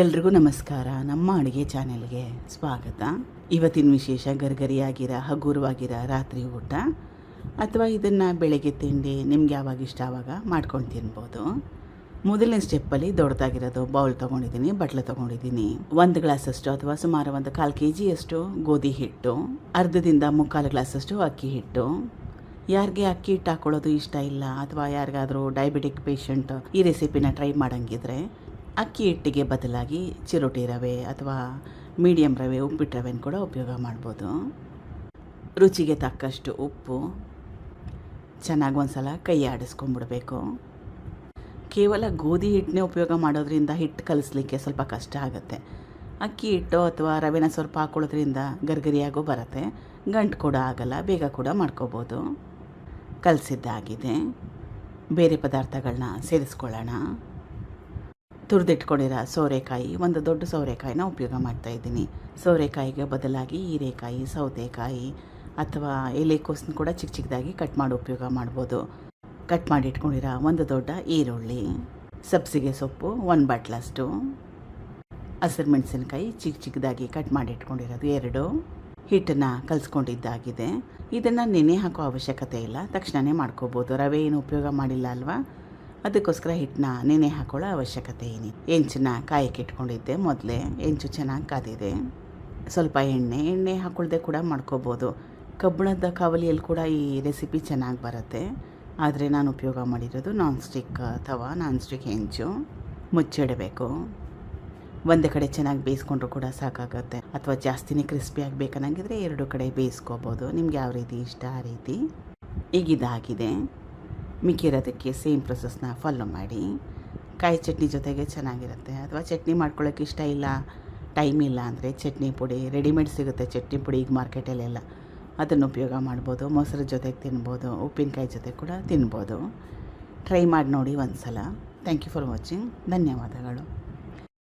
ಎಲ್ರಿಗೂ ನಮಸ್ಕಾರ. ನಮ್ಮ ಅಡುಗೆ ಚಾನೆಲ್ಗೆ ಸ್ವಾಗತ. ಇವತ್ತಿನ ವಿಶೇಷ ಗರ್ಗರಿಯಾಗಿರ, ಹಗುರವಾಗಿರ ರಾತ್ರಿ ಊಟ ಅಥವಾ ಇದನ್ನು ಬೆಳಗ್ಗೆ ತಿಂಡಿ ನಿಮ್ಗೆ ಯಾವಾಗ ಇಷ್ಟ ಆವಾಗ ಮಾಡ್ಕೊಂಡು ತಿನ್ಬೋದು. ಮೊದಲನೇ ಸ್ಟೆಪ್ಪಲ್ಲಿ ದೊಡ್ಡದಾಗಿರೋದು ಬೌಲ್ ತೊಗೊಂಡಿದ್ದೀನಿ, ಬಟ್ಲು ತೊಗೊಂಡಿದ್ದೀನಿ. ಒಂದು ಗ್ಲಾಸಷ್ಟು ಅಥವಾ ಸುಮಾರು ಒಂದು ಕಾಲು ಕೆ ಜಿಯಷ್ಟು ಗೋಧಿ ಹಿಟ್ಟು, ಅರ್ಧದಿಂದ ಮುಕ್ಕಾಲು ಗ್ಲಾಸಷ್ಟು ಅಕ್ಕಿ ಹಿಟ್ಟು. ಯಾರಿಗೆ ಅಕ್ಕಿ ಹಿಟ್ಟು ಹಾಕ್ಕೊಳ್ಳೋದು ಇಷ್ಟ ಇಲ್ಲ ಅಥವಾ ಯಾರಿಗಾದರೂ ಡಯಾಬಿಟಿಕ್ ಪೇಷಂಟ್ ಈ ರೆಸಿಪಿನ ಟ್ರೈ ಮಾಡಂಗಿದ್ರೆ ಅಕ್ಕಿ ಹಿಟ್ಟಿಗೆ ಬದಲಾಗಿ ಚಿರೋಟಿ ರವೆ ಅಥವಾ ಮೀಡಿಯಮ್ ರವೆ, ಉಪ್ಪಿಟ್ಟು ರವೆನ ಕೂಡ ಉಪಯೋಗ ಮಾಡ್ಬೋದು. ರುಚಿಗೆ ತಕ್ಕಷ್ಟು ಉಪ್ಪು. ಚೆನ್ನಾಗಿ ಒಂದ್ಸಲ ಕೈ ಆಡಿಸ್ಕೊಂಡ್ಬಿಡ್ಬೇಕು ಕೇವಲ ಗೋಧಿ ಹಿಟ್ಟನ್ನೇ ಉಪಯೋಗ ಮಾಡೋದ್ರಿಂದ ಹಿಟ್ಟು ಕಲಿಸ್ಲಿಕ್ಕೆ ಸ್ವಲ್ಪ ಕಷ್ಟ ಆಗುತ್ತೆ. ಅಕ್ಕಿ ಹಿಟ್ಟು ಅಥವಾ ರವೆನ ಸ್ವಲ್ಪ ಹಾಕೊಳ್ಳೋದ್ರಿಂದ ಗರ್ಗರಿಯಾಗೂ ಬರುತ್ತೆ. ಗಂಟು ಕೂಡ ಆಗಲ್ಲ, ಬೇಗ ಕೂಡ ಮಾಡ್ಕೋಬೋದು. ಕಲಸಿದ್ದಾಗಿದೆ. ಬೇರೆ ಪದಾರ್ಥಗಳನ್ನ ಸೇರಿಸ್ಕೊಳ್ಳೋಣ. ತುರಿದಿಟ್ಕೊಂಡಿರೋ ಸೋರೆಕಾಯಿ, ಒಂದು ದೊಡ್ಡ ಸೋರೆಕಾಯಿನ ಉಪಯೋಗ ಮಾಡ್ತಾ ಇದ್ದೀನಿ. ಸೋರೆಕಾಯಿಗೆ ಬದಲಾಗಿ ಹೀರೆಕಾಯಿ, ಸೌತೆಕಾಯಿ ಅಥವಾ ಎಲೆಕೋಸನ್ನ ಕೂಡ ಚಿಕ್ಕ ಚಿಕ್ಕದಾಗಿ ಕಟ್ ಮಾಡಿ ಉಪಯೋಗ ಮಾಡ್ಬೋದು. ಕಟ್ ಮಾಡಿ ಇಟ್ಕೊಂಡಿರೋ ಒಂದು ದೊಡ್ಡ ಈರುಳ್ಳಿ, ಸಬ್ಸಿಗೆ ಸೊಪ್ಪು, ಒಂದು ಬಾಟ್ಲಷ್ಟು ಹಸಿರು ಮೆಣಸಿನ್ಕಾಯಿ ಚಿಕ್ಕ ಚಿಕ್ಕದಾಗಿ ಕಟ್ ಮಾಡಿ ಇಟ್ಕೊಂಡಿರೋದು ಎರಡು. ಹಿಟ್ಟನ್ನು ಕಲಿಸ್ಕೊಂಡಿದ್ದಾಗಿದೆ. ಇದನ್ನು ನೆನೆ ಹಾಕೋ ಅವಶ್ಯಕತೆ ಇಲ್ಲ. ತಕ್ಷಣವೇ ಮಾಡ್ಕೋಬೋದು. ರವೆ ಏನು ಉಪಯೋಗ ಮಾಡಿಲ್ಲ ಅಲ್ವಾ? ಅದಕ್ಕೋಸ್ಕರ ಹಿಟ್ಟನ್ನ ನೆನೆ ಹಾಕೊಳ್ಳೋ ಅವಶ್ಯಕತೆ ಏನಿ ಹೆಂಚನ್ನ ಕಾಯಕ್ಕೆ ಇಟ್ಕೊಂಡಿದ್ದೆ ಮೊದಲೇ. ಹೆಂಚು ಚೆನ್ನಾಗಿ ಕಾದಿದೆ. ಸ್ವಲ್ಪ ಎಣ್ಣೆ ಎಣ್ಣೆ ಹಾಕೊಳ್ಳದೆ ಕೂಡ ಮಾಡ್ಕೋಬೋದು. ಕಬ್ಬಿಣದ ಕಾವಲಿಯಲ್ಲಿ ಕೂಡ ಈ ರೆಸಿಪಿ ಚೆನ್ನಾಗಿ ಬರುತ್ತೆ. ಆದರೆ ನಾನು ಉಪಯೋಗ ಮಾಡಿರೋದು ನಾನ್ ಸ್ಟಿಕ್ ಅಥವಾ ನಾನ್ ಸ್ಟಿಕ್ ಹೆಂಚು. ಮುಚ್ಚಿಡಬೇಕು. ಒಂದೇ ಕಡೆ ಚೆನ್ನಾಗಿ ಬೇಯಿಸ್ಕೊಂಡ್ರು ಕೂಡ ಸಾಕಾಗುತ್ತೆ. ಅಥವಾ ಜಾಸ್ತಿನೇ ಕ್ರಿಸ್ಪಿ ಆಗಬೇಕನ್ನಂಗಿದ್ರೆ ಎರಡು ಕಡೆ ಬೇಯಿಸ್ಕೋಬೋದು. ನಿಮ್ಗೆ ಯಾವ ರೀತಿ ಇಷ್ಟ ಆ ರೀತಿ. ಈಗ ಇದಾಗಿದೆ ಮಿಕ್ಕಿರೋದಕ್ಕೆ ಸೇಮ್ ಪ್ರೊಸೆಸ್ನ ಫಾಲೋ ಮಾಡಿ. ಕಾಯಿ ಚಟ್ನಿ ಜೊತೆಗೆ ಚೆನ್ನಾಗಿರುತ್ತೆ. ಅಥವಾ ಚಟ್ನಿ ಮಾಡ್ಕೊಳ್ಳೋಕೆ ಇಷ್ಟ ಇಲ್ಲ, ಟೈಮ್ ಇಲ್ಲ ಅಂದರೆ ಚಟ್ನಿ ಪುಡಿ, ರೆಡಿಮೇಡ್ ಸಿಗುತ್ತೆ ಚಟ್ನಿ ಪುಡಿ ಈಗ ಮಾರ್ಕೆಟಲ್ಲೆಲ್ಲ ಅದನ್ನು ಉಪಯೋಗ ಮಾಡ್ಬೋದು. ಮೊಸರು ಜೊತೆಗೆ ತಿನ್ಬೋದು. ಉಪ್ಪಿನಕಾಯಿ ಜೊತೆ ಕೂಡ ತಿನ್ಬೋದು. ಟ್ರೈ ಮಾಡಿ ನೋಡಿ ಒಂದು ಸಲ ಥ್ಯಾಂಕ್ ಯು ಫಾರ್ ವಾಚಿಂಗ್. ಧನ್ಯವಾದಗಳು.